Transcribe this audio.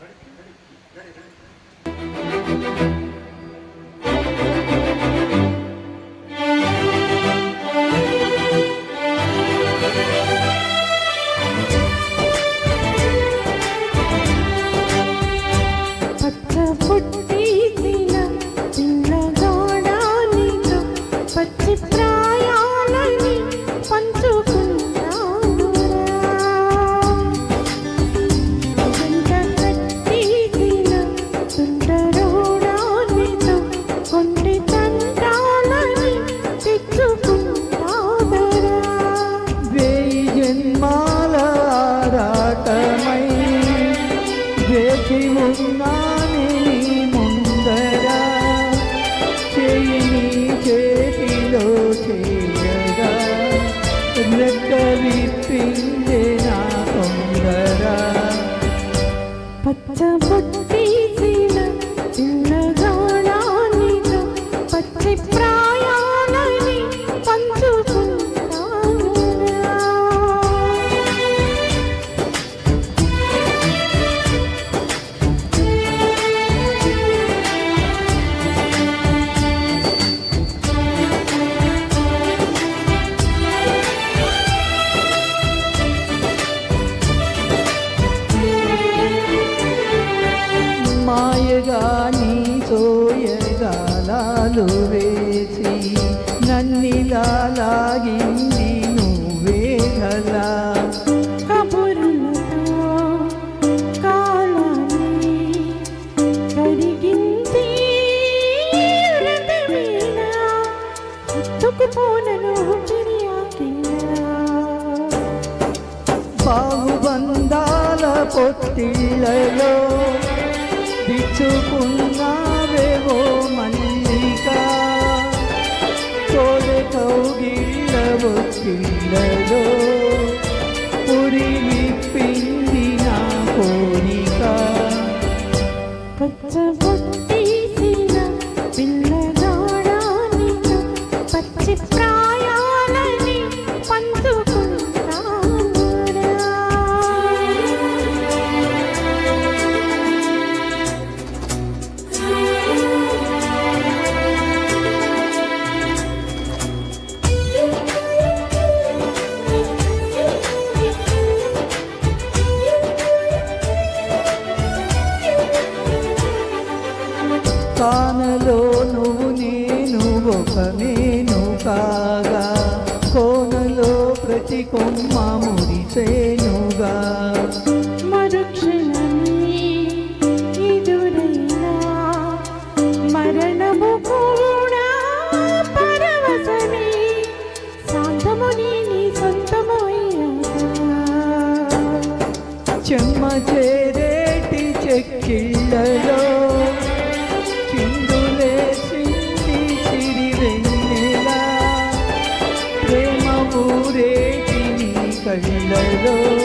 誰誰誰 చేతిలో చేయగా రెక్క విప్పిందే సోయగాలాలు వేసి నన్నిలా లాగింది నువ్వే గలా బాహుబంధాల పొత్తిళ్ళలో బిచ్చుకున్నావేవో Oh. కానలో నువ్వు నేను ఒక నేను కాగా. కోనలో ప్రతి కొమ్మ మురిసేనుగా మరణము కూడా పరవశమే. నీ చెమ్మ చేరేటి చెక్కిళ్ళలో నీ